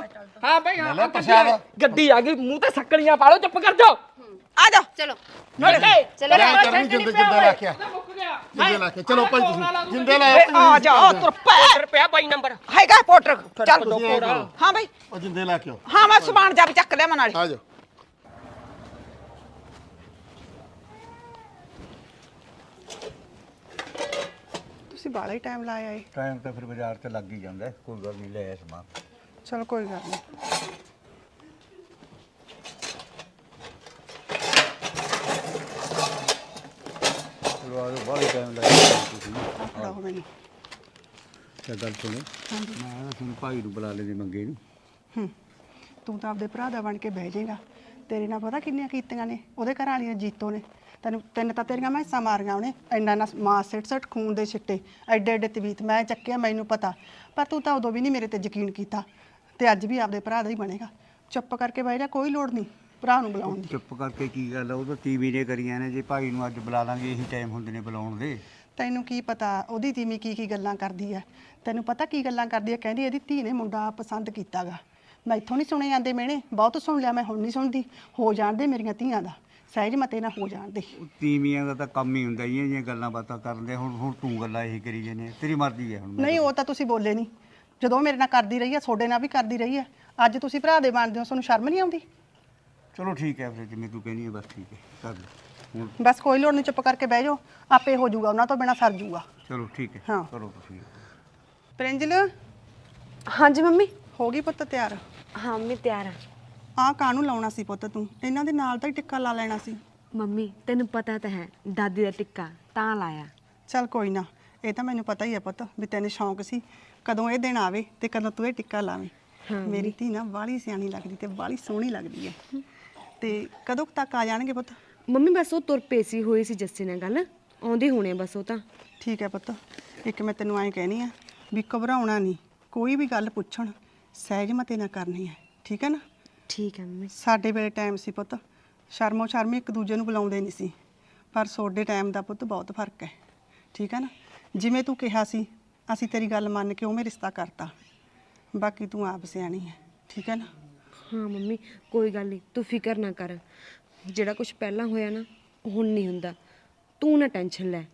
ਹਾਂ ਭਾਈ ਹਾਂ ਲੈ ਗੱਡੀ ਪ੍ਰਸ਼ਾਦ। ਆ ਗਈ। ਗੱਡੀ ਆ ਗਈ ਮੂੰਹ ਤੇ ਸੱਕੜੀਆਂ ਪਾ ਲਓ ਚੁੱਪ ਕਰ ਜਾਓ ਆ ਜਾ ਚਲੋ ਨਾਲੇ ਚਲੋ ਲੈ ਕਰਨੀ ਜਿੰਦੇ ਜਿੰਦੇ ਰੱਖਿਆ। ਮੁੱਕ ਗਿਆ। ਜਿੰਦੇ ਰੱਖਿਆ। ਚਲੋ ਭਾਈ ਤੁਸੀਂ। ਜਿੰਦੇ ਲੈ ਏ, ਆ ਜਾ ਆ ਤੁਰ ਪੈ। ਰੁਪਿਆ ਬਾਈ ਨੰਬਰ। ਹੈਗਾ ਪੋਟਰ ਚੱਲ। ਤੁਸੀਂ ਐਂ ਕਰੋ, ਹਾਂ ਬਾਈ। ਉਹ ਜਿੰਦੇ ਲੈ ਕੇ ਆਓ। ਹਾਂ ਮੈਂ ਸਮਾਨ ਜਾ ਵੀ ਚੱਕ ਲਿਆ ਨਾਲੇ ਆ ਜਾਓ। ਤੁਸੀਂ ਬਾਲਾ ਹੀ ਟਾਈਮ ਲਾਇਆ ਏ। ਟਾਈਮ ਤਾਂ ਫਿਰ ਬਾਜ਼ਾਰ ਤੇ ਲੱਗ ਹੀ ਜਾਂਦਾ। ਕੋਈ ਗੱਲ ਨਹੀਂ ਲੈ ਆਇਆ ਸਮਾਨ। ਚਲ ਕੋਈ ਗੱਲ ਨਹੀਂ। ਚਲੋ ਆ ਜਾਓ ਬਾਹਲਾ ਟਾਈਮ ਲੱਗ ਜਾਂਦਾ ਤੁਸੀਂ ਫੜਾਓ ਮੈਨੂੰ। ਤੇ ਗੱਲ ਸੁਣੋ। ਮੈਂ ਨਾ ਹੁਣ ਭਾਈ ਨੂੰ ਬੁਲਾ ਲੈਣੇ ਮੰਗੇ ਨੂੰ। ਹੂੰ। ਤੂੰ ਤਾਂ ਆਪਦੇ ਭਰਾ ਦਾ ਬਣ ਕੇ ਬਹਿ ਜਾਏਗਾ। ਤੇਰੇ ਨਾਲ ਪਤਾ ਕਿੰਨੀਆਂ ਕੀਤੀਆਂ ਨੇ? ਉਹਦੇ ਘਰ ਵਾਲੀਆਂ ਜੀਤੋ ਨੇ। ਤੈਨੂੰ ਤਿੰਨ ਤਾਂ ਤੇਰੀਆਂ ਮੈਂ ਹਿੱਸਾ ਮਾਰੀਆਂ ਉਹਨੇ। ਇੰਨਾ ਨਾ ਮਾਂ ਸਿੱਟ ਸਿੱਟ ਖੂਨ ਦੇ ਛਿੱਟੇ। ਐਡੇ ਐਡੇ ਤਵੀਤ ਮੈਂ ਚੱਕਿਆ ਮੈਨੂੰ ਪਤਾ। ਪਰ ਤੂੰ ਤਾਂ ਉਦੋਂ ਵੀ ਨਹੀਂ ਮੇਰੇ ਤੇ ਯਕੀਨ ਕੀਤਾ। ਤੇ ਅੱਜ ਵੀ ਆਪਦੇ ਭਰਾ ਦਾ ਹੀ ਬਣੇਗਾ। ਚੁੱਪ ਕਰਕੇ ਬਹਿ ਜਾ ਕੋਈ ਲੋੜ ਨਹੀਂ। ਭਰਾ ਨੂੰ ਬੁਲਾਉਣ ਦੀ। ਚੁੱਪ ਕਰਕੇ ਕੀ ਗੱਲ ਆ ਉਹ ਤਾਂ ਟੀਵੀ ਨੇ ਕਰੀਆਂ ਨੇ ਜੇ ਭਾਈ ਨੂੰ ਅੱਜ ਬੁਲਾ ਲਾਂਗੇ ਇਹੀ ਟਾਈਮ ਹੁੰਦੇ ਨੇ ਬੁਲਾਉਣ ਦੇ। ਤੈਨੂੰ ਕੀ ਪਤਾ ਉਹਦੀ ਤੀਵੀਂ ਕੀ ਕੀ ਗੱਲਾਂ ਕਰਦੀ ਐ ਤੈਨੂੰ ਪਤਾ ਕੀ ਗੱਲਾਂ ਕਰਦੀ ਐ ਕਹਿੰਦੀ ਇਹਦੀ ਧੀ ਨੇ ਮੁੰਡਾ ਪਸੰਦ ਕੀਤਾਗਾ। ਮੈਂ ਇੱਥੋਂ ਨਹੀਂ ਸੁਣੇ ਜਾਂਦੇ ਮਿਹਣੇ ਬਹੁਤ ਸੁਣ ਲਿਆ ਮੈਂ ਹੁਣ ਨਹੀਂ ਸੁਣਦੀ। ਹੋ ਜਾਣਦੇ ਮੇਰੀਆਂ ਧੀਆਂ ਦਾ ਸਹਿਜ ਮਤੇ ਨਾ ਹੋ ਜਾਣਦੇ ਉਹ ਤੀਵੀਆਂ ਦਾ ਤਾਂ ਕੰਮ ਹੀ ਹੁੰਦਾ ਹੀ ਇਹ ਜਿਹੀਆਂ ਗੱਲਾਂ ਬਾਤਾਂ ਕਰਨ ਦੇ ਹੁਣ ਹੁਣ ਤੂੰ ਗੱਲਾਂ ਇਹੀ ਕਰੀ ਜਾਂਦੇ ਤੇਰੀ ਮਰਜ਼ੀ ਹੈ ਹੁਣ ਮੈਂ ਨਹੀਂ ਉਹ ਤਾਂ ਤੁਸੀਂ ਬੋਲੇ ਨਹੀਂ। ਜਦੋਂ ਮੇਰੇ ਨਾਲ ਕਰਦੀ ਰਹੀ ਐ ਤੁਹਾਡੇ ਨਾਲ ਵੀ ਕਰਦੀ ਰਹੀ ਐ ਅੱਜ ਤੁਸੀਂ ਭਰਾ ਦੇ ਬਣਦੇ ਹੋ ਤੁਹਾਨੂੰ ਸ਼ਰਮ ਨਹੀਂ ਆਉਂਦੀ? ਚਲੋ ਠੀਕ ਹੈ ਫਿਰ ਜਿਵੇਂ ਤੂੰ ਕਹਿੰਦੀ ਹੈ ਬਸ ਠੀਕ ਹੈ ਕਰ ਲੈ। ਹੁਣ ਬਸ ਕੋਈ ਲੋੜ ਨਹੀਂ ਚੁੱਪ ਕਰਕੇ ਬਹਿ ਜਾਓ। ਆਪੇ ਹੋ ਜਾਊਗਾ ਉਹਨਾਂ ਤੋਂ ਬਿਨਾ ਸਰ ਜਾਊਗਾ। ਚਲੋ ਠੀਕ ਹੈ ਹਾਂ। ਕਰੋ ਤੁਸੀਂ। ਪ੍ਰਿੰਜਲ? ਹਾਂਜੀ ਮੰਮੀ। ਹੋ ਗਈ ਪੁੱਤ ਤਿਆਰ? ਹਾਂ ਮੈਂ ਤਿਆਰ ਹਾਂ ਆਹ ਕਾਹਨੂੰ ਲਾਉਣਾ ਸੀ ਪੁੱਤ ਤੂੰ? ਇਹਨਾਂ ਦੇ ਨਾਲ ਤਾਂ ਹੀ ਟਿੱਕਾ ਲਾ ਲੈਣਾ ਸੀ। ਮੰਮੀ ਤੈਨੂੰ ਪਤਾ ਤਾਂ ਹੈ ਦਾਦੀ ਦਾ ਟਿੱਕਾ ਤਾਂ ਲਾਇਆ। ਚੱਲ ਕੋਈ ਨਾ ਇਹ ਤਾਂ ਮੈਨੂੰ ਪਤਾ ਹੀ ਹੈ ਪੁੱਤ ਵੀ ਤੈਨੂੰ ਸ਼ੌਂਕ ਸੀ ਕਦੋਂ ਇਹ ਦਿਨ ਆਵੇ ਤੇ ਕਦੋਂ ਤੂੰ ਇਹ ਟਿੱਕਾ ਲਾਵੇਂ। ਮੇਰੀ ਧੀ ਨਾ ਬਾਹਲੀ ਸਿਆਣੀ ਲੱਗਦੀ ਤੇ ਬਾਹਲੀ ਸੋਹਣੀ ਲੱਗਦੀ ਹੈ। ਤੇ ਕਦੋਂ ਕੁ ਤੱਕ ਆ ਜਾਣਗੇ ਪੁੱਤ? ਮੰਮੀ ਬਸ ਉਹ ਤੁਰ ਪਏ ਸੀ ਹੋਈ ਸੀ ਜੱਸੇ ਨਾਲ ਗੱਲ। ਆਉਂਦੇ ਹੋਣੇ ਬਸ ਉਹ ਤਾਂ। ਠੀਕ ਹੈ ਪੁੱਤ। ਇੱਕ ਮੈਂ ਤੈਨੂੰ ਐਂ ਕਹਿਣੀ ਆ ਵੀ ਘਬਰਾਉਣਾ ਨਹੀਂ। ਕੋਈ ਵੀ ਗੱਲ ਪੁੱਛਣ ਸਹਿਜ ਮਤੇ ਨਾ ਕਰਨੀ ਹੈ। ਠੀਕ ਹੈ ਨਾ? ਠੀਕ ਹੈ ਮੰਮੀ। ਸਾਡੇ ਵੇਲੇ ਟਾਈਮ ਸੀ ਪੁੱਤ। ਸ਼ਰਮੋ ਸ਼ਰਮੀ ਇੱਕ ਦੂਜੇ ਨੂੰ ਬੁਲਾਉਂਦੇ ਨਹੀਂ ਸੀ। ਪਰ ਸੋਡੇ ਟਾਈਮ ਦਾ ਪੁੱਤ ਬਹੁਤ ਫ਼ਰਕ ਹੈ। ਠੀਕ ਹੈ ਨਾ? ਜਿਵੇਂ ਤੂੰ ਕਿਹਾ ਸੀ ਅਸੀਂ ਤੇਰੀ ਗੱਲ ਮੰਨ ਕੇ ਉਵੇਂ ਰਿਸ਼ਤਾ ਕਰਤਾ। ਬਾਕੀ ਤੂੰ ਆਪ ਸਿਆਣੀ ਹੈ। ਠੀਕ ਹੈ ਨਾ? ਹਾਂ ਮੰਮੀ ਕੋਈ ਗੱਲ ਨਹੀਂ ਤੂੰ ਫਿਕਰ ਨਾ ਕਰ। ਜਿਹੜਾ ਕੁਝ ਪਹਿਲਾਂ ਹੋਇਆ ਨਾ ਉਹ ਹੁਣ ਨਹੀਂ ਹੁੰਦਾ। ਤੂੰ ਨਾ ਟੈਨਸ਼ਨ ਲੈ।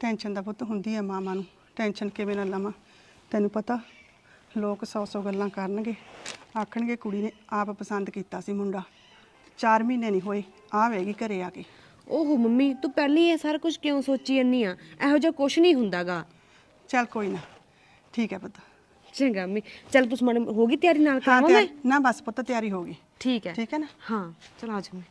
ਟੈਨਸ਼ਨ ਦਾ ਪੁੱਤ ਹੁੰਦੀ ਹੈ ਮਾਵਾਂ ਨੂੰ। ਟੈਨਸ਼ਨ ਕਿਵੇਂ ਨਾ ਲਵਾਂ? ਤੈਨੂੰ ਪਤਾ ਲੋਕ ਸੌ ਸੌ ਗੱਲਾਂ ਕਰਨਗੇ। ਆਖਣਗੇ ਕੁੜੀ ਨੇ ਆਪ ਪਸੰਦ ਕੀਤਾ ਸੀ ਮੁੰਡਾ। 4 ਮਹੀਨੇ ਨਹੀਂ ਹੋਏ ਆ ਵੇਗੀ ਘਰੇ ਆ ਕੇ। ਓਹੋ ਮੰਮੀ ਤੂੰ ਪਹਿਲਾਂ ਇਹ ਸਾਰਾ ਕੁਝ ਕਿਉਂ ਸੋਚੀ ਜੰਨੀ ਆ? ਇਹੋ ਜਿਹਾ ਕੁਝ ਨਹੀਂ ਹੁੰਦਾਗਾ। ਚੱਲ ਕੋਈ ਨਾ। ਠੀਕ ਹੈ ਪੁੱਤ। ਚੰਗਾ ਮੰਮੀ ਚੱਲ ਤੂੰ ਸਮਾਨ ਹੋ ਗਈ ਤਿਆਰੀ ਨਾਲ ਹਾਂ ਕਰਾਵਾਂ ਮੈਂ ਤਿਆਰੀ- ਨਾ ਬਸ ਪੁੱਤ ਤਿਆਰੀ ਹੋ ਗਈ। ਠੀਕ ਹੈ। ਠੀਕ ਹੈ ਨਾ? ਹਾਂ ਚਲ ਆ ਜਾ ਮੈਂ।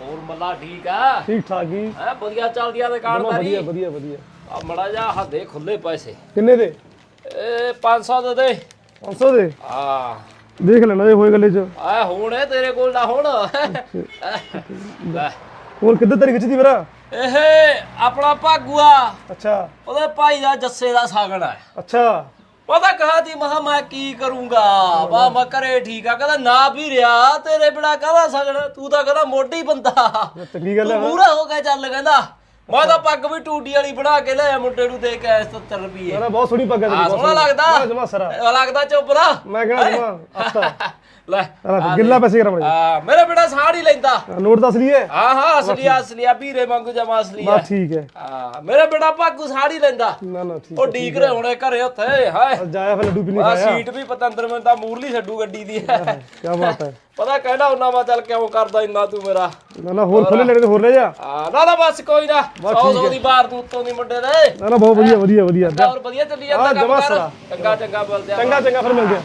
ਹੋਰ ਮੱਲਾ ਠੀਕ ਆ? ਠੀਕ ਠਾਕ ਜੀ। ਹੈ ਵਧੀਆ ਚੱਲਦੀ ਆ ਦੁਕਾਨਦਾਰੀ ਵਧੀਆ ਵਧੀਆ ਵਧੀਆ। ਆ ਮੜਾ ਜਾ ਹੱਦੇ ਖੁੱਲੇ ਪੈਸੇ। ਕਿੰਨੇ ਦੇ? ਇਹ 500 ਦੇ ਦੇ। 500 ਦੇ? ਆ ਦੇਖ ਲੈਣਾ ਜੇ ਹੋਏ ਗੱਲੇ ਚ। ਆ ਹੁਣ ਇਹ ਤੇਰੇ ਕੋਲ ਨਾ ਹੁਣ। ਲੈ ਹੋਰ ਕਿੱਧਰ ਤੇਰੀ ਖਿੱਚਦੀ ਵੀਰਾ ਇਹ ਆਪਣਾ ਭਾਗੂਆ। ਅੱਛਾ। ਉਹਦੇ ਭਾਈ ਦਾ ਜੱਸੇ ਦਾ ਸਾਗਣ ਆ। ਅੱਛਾ। ਪਤਾ ਕਹਾ ਦੀ ਮਹਾ ਮੈਂ ਕੀ ਕਰੂੰਗਾ? ਵਾ ਮੈਂ ਕਰੇ ਠੀਕ ਆ। ਕਹਿੰਦਾ ਨਾ ਵੀ ਰਿਆ ਤੇਰੇ ਬਿਨਾ ਕਹਦਾ ਸਗਣ? ਤੂੰ ਤਾਂ ਕਹਿੰਦਾ ਮੋਢੀ ਬੰਦਾ। ਚੰਗੀ ਗੱਲ ਹੈ ਪੂਰਾ ਹੋ ਕੇ ਚੱਲ ਕਹਿੰਦਾ। ਮੈਂ ਤਾਂ ਪੱਗ ਵੀ ਟੂਟੀ ਵਾਲੀ ਬਣਾ ਕੇ ਲਿਆ ਮੁੰਡੇ ਨੂੰ ਦੇ ਕੇ ਆਇਆ 70 ਰੁਪਏ। ਬਹੁਤ ਸੋਹਣੀ ਪੱਗ ਹੈ ਤੇਰੀ ਸੋਹਣਾ ਲੱਗਦਾ। ਲੱਗਦਾ ਚੁੱਪਰਾ ਮੈਂ ਕਹਿਣਾ ਜਮਾ ਲੈ ਗਿੱਲਾ ਪੈਸੇ ਕਰਾ ਬੜੇ ਆ ਮੇਰੇ ਬੇਟਾ ਸਾੜ ਹੀ ਲੈਂਦਾ। ਨੋਟ ਦੱਸ ਲਈਏ? ਹਾਂ ਹਾਂ ਅਸਲੀ ਅਸਲੀ ਆ ਵੀਰੇ ਵਾਂਗੂ ਜਮਾ ਅਸਲੀ ਆ। ਬਸ ਠੀਕ ਹੈ। ਆ ਮੇਰੇ ਬੇਟਾ ਭਾਗੂ ਸਾੜ ਹੀ ਲੈਂਦਾ। ਨਾ ਨਾ ਠੀਕ ਉਹ ਡੀਕ ਰਹੇ ਹੁਣੇ ਘਰੇ ਉੱਥੇ ਹਾਏ। ਹੈ ਜਾਇਆ ਫਿਰ ਲੱਡੂ ਪੀਣੀ ਆ ਖਾਇਆ। ਸੀਟ ਵੀ ਪਤੰਦਰ ਮੈਂ ਤਾਂ ਮੂਰਲੀ ਛੱਡੂ ਗੱਡੀ ਦੀ। ਕੀ ਬਾਤ ਹੈ। ਪਤਾ ਕਹਿਣਾ ਉਹਨਾਂ ਮੈਂ ਚੱਲ ਕਿਉਂ ਕਰਦਾ ਇੰਨਾ ਤੂੰ ਮੇਰਾ। ਨਾ ਨਾ ਹੋਰ ਖੋਲੇ ਲੈਣੇ ਤੇ ਹੋਰ ਲੈ ਜਾ। ਆ ਨਾ ਨਾ ਬਸ ਕੋਈ ਨਾ। 100 100 ਦੀ ਬਾਰ ਤੂੰ ਉੱਤੋਂ ਦੀ ਮੁੰਡੇ ਦੇ। ਨਾ ਨਾ ਬਹੁਤ ਵਧੀਆ ਵਧੀਆ ਵਧੀਆ। ਹੋਰ ਵਧੀਆ ਚੱਲੀ ਹਾਂ, ਜਾਂਦਾ ਕੰਮ ਜਮਾਂ ਕਰ। ਚੰਗਾ ਚੰਗਾ ਬੋਲਦੇ ਆ ਚੰਗਾ ਚੰਗਾ ਫਿਰ ਮਿਲਦੇ ਆ।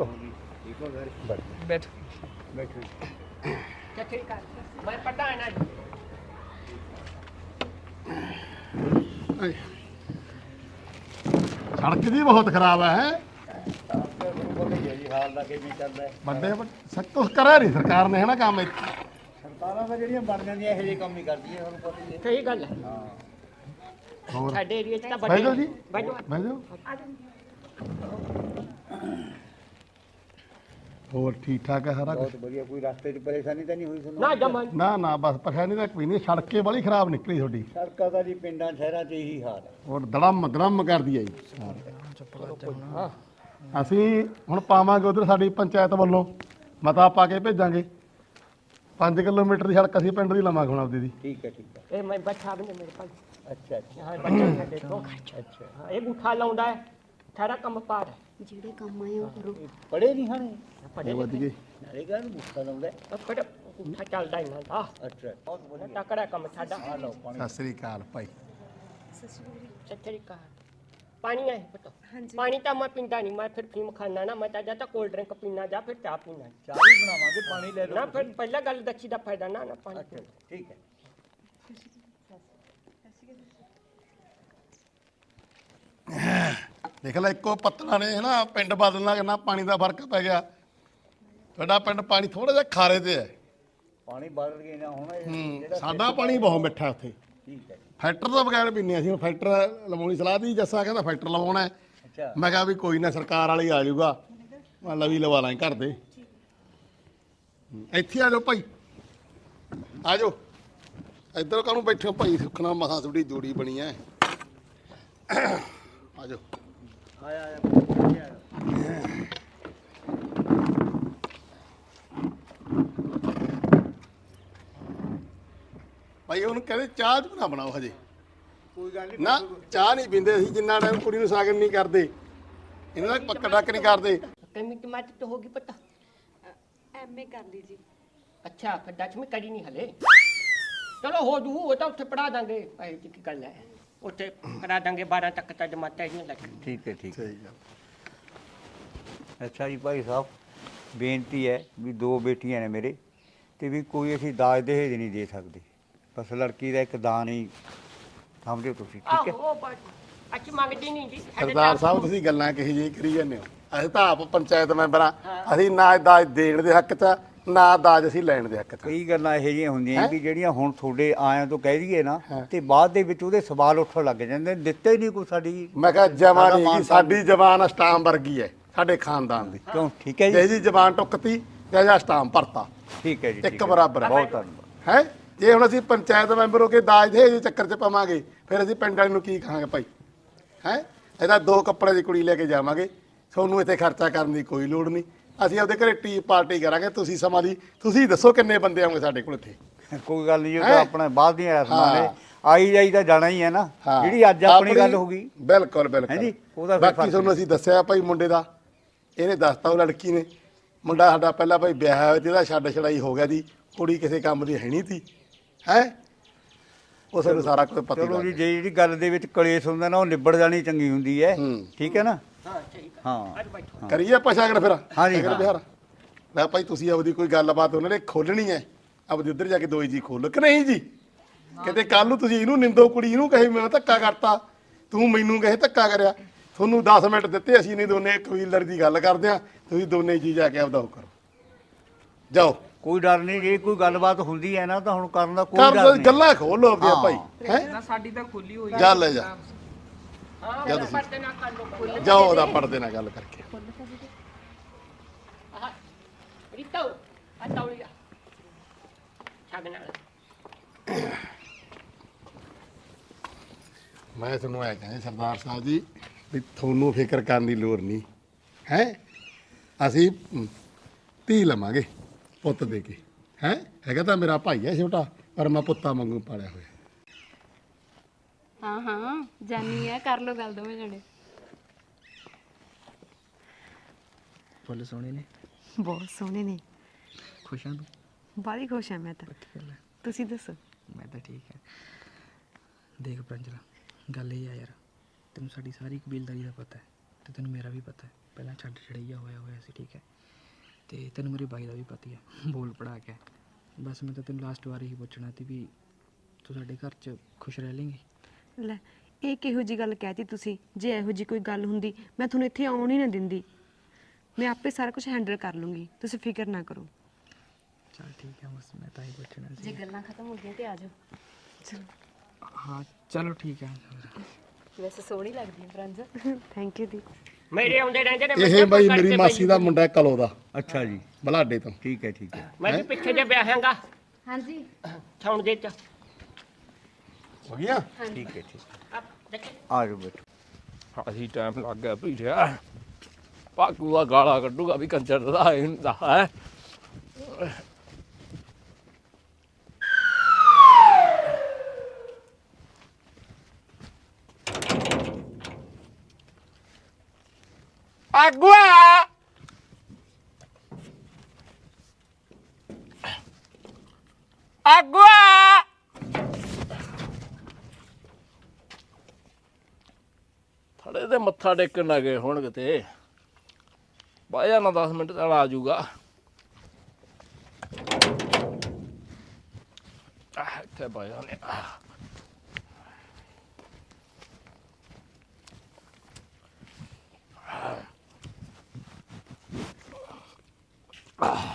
ਹੋ? ਠੀਕ ਬੈਠ। ਸੜਕ ਦੀ ਬਹੁਤ ਖਰਾਬ ਹੈ ਜੀ ਦਾ ਵੱਡੇ- ਸਭ ਕੁਝ ਕਰਿਆ ਨਹੀਂ ਸਰਕਾਰ ਨੇ ਹੈ ਨਾ ਕੰਮ ਇੱਥੇ? ਸਰਕਾਰਾਂ ਤਾਂ ਜਿਹੜੀਆਂ ਬਣ ਜਾਂਦੀਆਂ ਇਹੋ ਜਿਹੇ ਕੰਮ ਹੀ ਕਰਦੀਆਂ ਹੁਣ ਪਤਾ ਹੀ ਹੈ ਸਹੀ ਗੱਲ ਹੈ। ਹੋਰ? ਸਾਡੇ ਏਰੀਆ 'ਚ ਤਾਂ ਵੱਡੇ ਜੀ। ਬੈਠੋ ਜਾਓ। ਹੋਰ ਠੀਕ ਠਾਕ ਹੈ ਸਾਰਾ ਕੁਝ ਬਹੁਤ ਵਧੀਆ ਕੋਈ ਰਸਤੇ 'ਚ ਪਰੇਸ਼ਾਨੀ ਤਾਂ ਨਹੀਂ ਹੋਈ ਤੁਹਾਨੂੰ? ਨਾ ਜਮਾ ਨਾ ਨਾ ਬਸ ਪਰੇਸ਼ਾਨੀ ਤਾਂ ਕੋਈ ਨਹੀਂ ਸੜਕੇ ਬੜੀ ਖਰਾਬ ਨਿਕਲੀ ਤੁਹਾਡੀ। ਸੜਕਾਂ ਦਾ ਜੀ ਪਿੰਡਾਂ ਸ਼ਹਿਰਾਂ 'ਚ ਇਹੀ ਹਾਲ ਹੈ। ਹੋਰ ਦੜਮ ਦੜਮ ਕਰਦੀ ਹੈ ਜੀ। ਅਸੀਂ ਹੁਣ ਪਾਵਾਂਗੇ ਉਧਰ ਸਾਡੀ ਪੰਚਾਇਤ ਵੱਲੋਂ ਮਤਾ ਪਾ ਕੇ ਭੇਜਾਂਗੇ। 5 ਕਿਲੋਮੀਟਰ ਦੀ ਸੜਕ ਅਸੀਂ ਪਿੰਡ ਦੀ ਲਵਾਂਗੇ ਹੁਣ ਆਪਦੀ ਦੀ। ਠੀਕ ਹੈ ਠੀਕ ਹੈ। ਇਹ ਮੈਂ ਬੱਚਾ ਵੀ ਮੇਰੇ ਪਾਸ ਅੱਛਾ ਅੱਛਾ। ਹਾਂ ਬੱਚਾ ਦੇਖੋ। ਅੱਛਾ ਇਹ ਗੁੱਠਾ ਲਾਉਂਦਾ ਹੈ ਸਾਰਾ ਕੰਮ ਪਾਰ। ਹੈ ਜਿਹੜੇ ਕੰਮ ਆਏ ਉਹ ਕਰੋ। ਪੜੇ ਨਹੀਂ ਹਣੇ? ਪੜੇ ਵਧ ਗਏ। ਨਾਲੇ ਗੱਲ ਮੁੱਖਾ ਲਾਉਂਦਾ ਹੈ। ਪੜੇ ਗੁੱਠਾ ਚੱਲਦਾ ਇਹਨਾਂ ਦਾ? ਅੱਛਾ। ਬਹੁਤ ਵਧੀਆ ਟਕੜਾ ਕੰਮ ਸਾਡਾ। ਸਤਿ ਸ੍ਰੀ ਅਕਾਲ ਭਾਈ। ਸੱਚੀ ਕਾ ਪਾਣੀ ਹੈ ਪੁੱਤ। ਪਾਣੀ ਤਾਂ ਮੈਂ ਪੀਂਦਾ ਨਹੀਂ ਮੈਂ ਫਿਰ ਫੀਮ ਖਾਣਾ ਨਾ ਮੈਂ ਤਾਂ ਜਾਂ ਤਾਂ ਕੋਲਡ ਡਰਿੰਕ ਪੀਣਾ ਜਾਂ ਫਿਰ ਚਾਹ ਪੀਣਾ ਚਾਹ ਵੀ ਬਣਾਵਾਂਗੇ ਪਾਣੀ ਲੈ ਨਾ ਫਿਰ ਪਹਿਲਾਂ ਗੱਲ ਦੱਸੀ ਦਾ ਫਾਇਦਾ ਨਾ ਨਾ ਪਾਣੀ। ਪੀਣਾ। ਠੀਕ ਹੈ। ਦੇਖ ਲੈ ਇੱਕੋ ਪੱਤਣਾ ਨੇ ਨਾ ਪਿੰਡ ਬਦਲਣਾ ਕਿੰਨਾ ਪਾਣੀ ਦਾ ਫ਼ਰਕ ਪੈ ਗਿਆ। ਤੁਹਾਡਾ ਪਿੰਡ ਪਾਣੀ ਥੋੜਾ ਜਿਹਾ ਖਾਰੇ ਤੇ ਹੈ। ਪਾਣੀ ਬਦਲ ਗਏ ਨਾ ਹੁਣ ਇਹ ਹੂੰ, ਸਾਡਾ ਪਾਣੀ ਬਹੁਤ ਮਿੱਠਾ ਉੱਥੇ। ਠੀਕ ਹੈ ਫੈਕਟਰ ਤੋਂ ਬਗੈਰ ਪੀਂਦੇ ਅਸੀਂ ਫੈਕਟਰ ਲਵਾਉਣੀ ਸਲਾਹ ਦੀ ਜੱਸਾ ਕਹਿੰਦਾ ਫੈਕਟਰ ਲਵਾਉਣਾ ਹੈ। ਅੱਛਾ। ਮੈਂ ਕਿਹਾ ਵੀ ਕੋਈ ਨਾ ਸਰਕਾਰ ਵਾਲੀ ਆ ਜਾਊਗਾ। ਮੈਂ ਲਵੀ ਲਵਾ ਲਾਂ ਘਰ ਦੇ। ਹੂੰ, ਇੱਥੇ ਆ ਜਾਓ ਭਾਈ। ਆ ਜਾਓ। ਇੱਧਰ ਕਾਹਨੂੰ ਬੈਠੇ ਹੋ ਭਾਈ? ਸੁਖਣਾ ਮਹਾ ਤੁਹਾਡੀ ਜੋੜੀ ਬਣੀ ਐ ਆ ਜਾਓ। ਆਇਆ ਆਇਆ ਭਾਈ ਉਹਨੂੰ ਕਹਿੰਦੇ ਚਾਹ ਚੂਹ ਨਾ ਬਣਾਓ ਹਜੇ। ਕੋਈ ਗੱਲ ਨਹੀਂ ਨਾ ਚਾਹ ਨਹੀਂ ਪੀਂਦੇ ਅਸੀਂ ਜਿੰਨਾ ਟਾਈਮ ਕੁੜੀ ਨੂੰ ਸਾਗਨ ਨਹੀਂ ਕਰਦੇ। ਇਹਨਾਂ ਦਾ ਪੱਕਾ ਡੱਕ ਨਹੀਂ ਕਰਦੇ। ਕਿੰਨੀ ਟਮਾਟਰ ਤੋਂ ਹੋਗੀ ਪਤਾ। ਐਮਏ ਕਰ ਲਈ ਜੀ। ਅੱਛਾ ਫਿਰ ਦਸਵੀਂ ਕਰੀ ਨਹੀਂ ਹਲੇ। ਚਲੋ ਹੋ ਜੂ ਉਹ ਤਾਂ ਉੱਥੇ ਪੜਾ ਦਾਂਗੇ। ਭਾਈ ਜੀ ਕੀ ਗੱਲ ਹੈ? ਉੱਥੇ ਕਰਾ ਦਾਂਗੇ 12 ਤੱਕ ਤਾਂ ਜਮਾਤਾ ਹੀ ਨਹੀਂ ਲੱਗਣੀ ਠੀਕ ਹੈ ਠੀਕ ਹੈ। ਸਹੀ ਗੱਲ। ਅੱਛਾ ਜੀ ਭਾਈ ਸਾਹਿਬ ਬੇਨਤੀ ਹੈ ਵੀ ਦੋ ਬੇਟੀਆਂ ਨੇ ਮੇਰੇ ਤੇ ਵੀ ਕੋਈ ਅਸੀਂ ਦਾਜ ਦਹੇਜ ਨਹੀਂ ਦੇ ਸਕਦੇ। ਬਸ ਲੜਕੀ ਦਾ ਇੱਕ ਦਾਨ ਹੀ ਸਮਝੋ ਤੁਸੀਂ ਠੀਕ ਹੈ? ਆਹੋ ਬਸ। ਅੱਛੀ ਮੰਗਦੀ ਨਹੀਂ ਜੀ। ਸਾਡੇ ਸਰਦਾਰ ਸਾਹਿਬ ਤੁਸੀਂ ਗੱਲਾਂ ਕਿਹੋ ਜਿਹੀ ਕਰੀ ਜਾਂਦੇ ਹੋ। ਅਸੀਂ ਤਾਂ ਆਪ ਪੰਚਾਇਤ ਮੈਂਬਰਾਂ ਅਸੀਂ ਨਾ ਦਾਜ ਦੇਣ ਦੇ ਹੱਕ 'ਚ ਆ, ਨਾ ਦਾਜ ਅਸੀਂ ਲੈਣ ਦੇ ਹੱਕ 'ਚ ਆ। ਕਈ ਗੱਲਾਂ ਇਹੋ ਜਿਹੀਆਂ ਹੁੰਦੀਆਂ ਵੀ ਜਿਹੜੀਆਂ ਹੁਣ ਤੁਹਾਡੇ ਆਇਆਂ ਤੋਂ ਕਹਿ ਦਈਏ ਨਾ ਤੇ ਬਾਅਦ ਦੇ ਵਿੱਚ ਉਹਦੇ ਸਵਾਲ ਉੱਠਣ ਲੱਗ ਜਾਂਦੇ ਦਿੱਤੇ ਨਹੀਂ ਕੋਈ ਸਾਡੀ ਮੈਂ ਕਿਹਾ ਜਵਾਨ ਨਹੀਂ ਸਾਡੀ ਜਵਾਨ ਸਟਾਮ ਵਰਗੀ ਹੈ ਸਾਡੇ ਖਾਨਦਾਨ ਦੀ। ਕਿਉਂ? ਠੀਕ ਹੈ ਜੇ। ਜੀ ਜੀ ਜਵਾਨ ਟੁੱਕਤੀ ਤੇ ਜਾਂ ਸਟਾਮ ਭਰਤਾ ਠੀਕ ਹੈ ਜੀ ਇੱਕ। ਬਰਾਬਰ ਹੈ। ਬਹੁਤ ਧੰਨਵਾਦ। ਹੈ? ਜੇ ਹੁਣ ਅਸੀਂ ਪੰਚਾਇਤ ਮੈਂਬਰ ਹੋ ਕੇ ਦਾਜ ਦੇ ਜੇ ਚੱਕਰ 'ਚ ਪਵਾਂਗੇ ਫਿਰ ਅਸੀਂ ਪਿੰਡ ਵਾਲੇ ਨੂੰ ਕੀ ਕਹਾਂਗੇ ਭਾਈ? ਹੈ? ਇਹਦਾ ਦੋ ਕੱਪੜੇ ਦੀ ਕੁੜੀ ਲੈ ਕੇ ਜਾਵਾਂਗੇ ਤੁਹਾਨੂੰ ਇੱਥੇ ਖਰਚਾ ਕਰਨ ਦੀ ਕੋਈ ਲੋੜ ਨਹੀਂ। ਅਸੀਂ ਆਪਦੇ ਘਰੇ ਟੀ ਪਾਰਟੀ ਕਰਾਂਗੇ ਤੁਸੀਂ ਸਮਾਂ ਦੀ ਤੁਸੀਂ ਦੱਸੋ ਕਿੰਨੇ ਬੰਦੇ ਆਉਂਗੇ ਸਾਡੇ ਕੋਲ ਇੱਥੇ? ਕੋਈ ਗੱਲ ਨਹੀਂ ਉਹ? ਤਾਂ ਆਪਣਾ ਬਾਅਦ ਦੀਆਂ ਰਸਮਾਂ ਨੇ। ਆਈ ਜਾਈ ਤਾਂ ਜਾਣਾ ਹੀ ਹੈ ਨਾ। ਜਿਹੜੀ ਅੱਜ ਆਪਣੀ ਗੱਲ ਹੋ ਗਈ। ਬਿਲਕੁਲ ਬਿਲਕੁਲ। ਹੈਂ ਜੀ? ਉਹਦਾ ਬਾਕੀ ਤੁਹਾਨੂੰ ਅਸੀਂ ਦੱਸਿਆ ਭਾਈ ਮੁੰਡੇ ਦਾ। ਇਹਨੇ ਦੱਸਤਾ ਉਹ ਲੜਕੀ ਨੇ। ਮੁੰਡਾ ਸਾਡਾ ਪਹਿਲਾਂ ਭਾਈ ਵਿਆਹ ਹੋਇਆ ਤੇ ਇਹਦਾ ਛੱਡ ਛੜਾਈ ਹੋ ਗਿਆ ਦੀ ਕੁੜੀ ਕਿਸੇ ਕੰਮ ਦੀ ਹੈ ਨਹੀਂ ਸੀ। ਹੈ? ਉਹ ਸਾਨੂੰ ਸਾਰਾ ਕੁਝ ਪਤਾ ਚਲੋ ਜੀ ਜਿਹੜੀ ਗੱਲ ਦੇ ਵਿੱਚ ਕਲੇਸ਼ ਹੁੰਦਾ ਨਾ ਉਹ ਨਿਬੜ ਜਾਣੀ ਚੰਗੀ ਹੁੰਦੀ ਹੂੰ। ਠੀਕ ਹੈ ਨਾ? ਹਾਂ। ਠੀਕ ਹੈ ਹਾਂ ਅੱਜ ਬੈਠੋ ਕਰੀਏ ਆਪਾਂ ਸ਼ਾਗਰ ਫਿਰ? ਹਾਂਜੀ, ਸ਼ਾਗਰ ਹਾਂ। ਬਿਹਾਰ ਲੈ ਭਾਈ ਤੁਸੀਂ ਆਪਦੀ ਕੋਈ ਗੱਲਬਾਤ ਉਹਨਾਂ ਨੇ ਖੋਲਣੀ ਹੈ। ਆਪਦੀ ਉੱਧਰ ਜਾ ਕੇ ਦੋਈ ਜੀ ਖੋਲੋ ਕਿ ਨਹੀਂ ਜੀ? ਕਿਤੇ ਕੱਲ ਨੂੰ ਤੁਸੀਂ ਇਹਨੂੰ ਨਿੰਦੋ ਕੁੜੀ ਇਹਨੂੰ ਕਹੇ ਮੈਂ ਧੱਕਾ ਕਰਤਾ। ਤੂੰ ਮੈਨੂੰ ਕਹੇ ਧੱਕਾ ਕਰਿਆ। ਤੁਹਾਨੂੰ 10 ਮਿੰਟ ਦਿੱਤੇ ਅਸੀਂ ਨਹੀਂ ਦੋਨੇ ਕਬੀਲਦਾਰੀ ਦੀ ਗੱਲ ਕਰਦੇ ਆ ਤੁਸੀਂ ਦੋਨੇ ਜੀ ਜਾ ਕੇ ਆਪਦਾ ਉਹ ਕਰੋ। ਜਾਓ। ਕੋਈ ਡਰ ਨਹੀਂ ਜੇ ਕੋਈ ਗੱਲਬਾਤ ਹੁੰਦੀ ਹੈ ਨਾ ਤਾਂ ਹੁਣ ਕਰਨ ਦਾ ਕੋਈ ਡਰ ਨਹੀਂ। ਗੱਲਾਂ ਖੋਲੋ ਆਪਦੀਆਂ ਹਾਂ। ਭਾਈ। ਹੈ? ਨਾ ਸਾਡੀ ਤਾਂ ਖੁੱਲੀ ਹੋਈ ਜਾ ਲੈ ਜਾ। ਉਹਦਾ ਤੁਸੀਂ- ਪਰਦੇ। ਜਾਓ ਉਹਦਾ ਪੜਦੇ ਨਾਲ ਗੱਲ ਕਰਕੇ। ਆਹ, ਰੀਤੋ ਆ। ਤੌਲੀਆ ਛੱਡ ਨਾਲ। ਮੈਂ ਤੁਹਾਨੂੰ ਐ ਕਹਿੰਦਾ ਸਰਦਾਰ ਸਾਹਿਬ ਜੀ ਵੀ ਤੁਹਾਨੂੰ ਫਿਕਰ ਕਰਨ ਦੀ ਲੋੜ ਨਹੀਂ। ਹੈ? ਅਸੀਂ ਧੀ ਲਵਾਂਗੇ ਪੁੱਤ ਦੇ ਕੇ। ਹੈ? ਹੈਗਾ ਤਾਂ ਮੇਰਾ ਭਾਈ ਹੈ ਛੋਟਾ ਪਰ ਮੈਂ ਪੁੱਤਾਂ ਵਾਂਗੂ ਪਾਲਿਆ ਹੋਇਆ। ਹਾਂ ਹਾਂ ਜਾਨੀ ਆ ਕਰ ਲੋ ਗੱਲ ਦੋਵੇਂ ਜਣੇ। ਫੁੱਲ ਸੋਹਣੇ ਨੇ। ਬਹੁਤ ਸੋਹਣੇ ਨੇ। ਖੁਸ਼ਾਂ ਤੂੰ? ਬਾਲੀ ਖੁਸ਼ ਹਾਂ ਮੈਂ ਤਾਂ। ਤੁਸੀਂ ਦੱਸੋ। ਮੈਂ ਤਾਂ ਠੀਕ ਹੈ ਦੇਖ ਪ੍ਰਾਂਜਲਾ ਗੱਲ ਇਹ ਆ ਯਾਰ ਤੈਨੂੰ ਸਾਡੀ ਸਾਰੀ ਕਬੀਲਦਾਰੀ ਦਾ ਪਤਾ ਹੈ ਤੇ ਤੈਨੂੰ ਮੇਰਾ ਵੀ ਪਤਾ ਹੈ। ਪਹਿਲਾਂ ਛੱਡ ਛੜਈਆ ਹੋਇਆ ਹੋਇਆ ਸੀ ਠੀਕ ਹੈ। ਤੇ ਤੈਨੂੰ ਮੇਰੇ ਬਾਈ ਦਾ ਵੀ ਪਤਾ ਹੀ ਹੈ ਬੋਲ ਪੜਾ ਕੇ। ਬਸ ਮੈਂ ਤਾਂ ਤੈਨੂੰ ਲਾਸਟ ਵਾਰ ਹੀ ਪੁੱਛਣਾ ਸੀ ਵੀ ਤੂੰ ਸਾਡੇ ਘਰ 'ਚ ਖੁਸ਼ ਰਹਿ ਲੇਂਗੀ? ਲੈ ਇਹ ਕਿਹੋ ਜੀ ਗੱਲ ਕਹਿਤੀ ਤੁਸੀਂ? ਜੇ ਇਹੋ ਜੀ ਕੋਈ ਗੱਲ ਹੁੰਦੀ ਮੈਂ ਤੁਹਾਨੂੰ ਇੱਥੇ ਆਉਣ ਹੀ ਨਾ ਦਿੰਦੀ। ਮੈਂ ਆਪੇ ਸਾਰਾ ਕੁਝ ਹੈਂਡਲ ਕਰ ਲੂੰਗੀ। ਤੁਸੀਂ ਫਿਕਰ ਨਾ ਕਰੋ। ਚਲ ਠੀਕ ਹੈ ਬਸ ਮੈਂ ਤਾਂ ਹੀ ਪੁੱਛਣਾ ਜੇ ਸੀ ਗੱਲਾਂ ਖਤਮ ਹੋ ਗਈਆਂ ਤੇ ਆ ਜਾਓ। ਹਾਂ ਚਲੋ ਠੀਕ ਹੈ। ਵੈਸੇ ਸੋਹਣੀ ਲੱਗਦੀ ਹੈ ਫਰੰਜ ਥੈਂਕ ਯੂ ਦੀ। ਮੇਰੇ ਆਉਂਦੇ ਰਹਿੰਦੇ ਨੇ ਇਹ ਮੇਰੇ ਬਾਈ ਮੇਰੀ ਮਾਸੀ ਦਾ ਮੁੰਡਾ ਕਲੋ ਦਾ ਅੱਛਾ ਜੀ। ਬਲਾਡੇ ਤੋਂ। ਠੀਕ ਹੈ ਠੀਕ ਹੈ। ਮੈਂ ਵੀ ਪਿੱਛੇ ਜੇ ਵਿਆਹਾਂਗਾ ਹਾਂਜੀ। ਛਾਉਣ ਦੇ ਚ ਹੋ ਗਿਆ? ਠੀਕ ਹੈ ਠੀਕ। ਆ ਦੇਖੇ। ਆ ਜਾਓ ਬੈਠੋ। ਅਸੀਂ ਟਾਈਮ ਲੱਗ ਗਿਆ ਭੀੜਿਆ ਪਾਕੂ ਦਾ ਗਾਲਾ ਕੱਢੂਗਾ ਵੀ ਕੰਜਰ ਦਾ ਹੁੰਦਾ ਹੈ। ਆਗੂਆ ਆਗੂਆ ਅਰੇ ਤੇ ਮੱਥਾ ਟੇਕਣ ਲੱਗੇ ਹੁਣ ਕਿਤੇ ਬਾਹਰ ਜਾਣਾ 10 ਮਿੰਟ ਨਾਲ ਆ ਜੂਗਾ ਆਹ, ਇੱਥੇ ਬਾਇਆ ਨੇ Ah.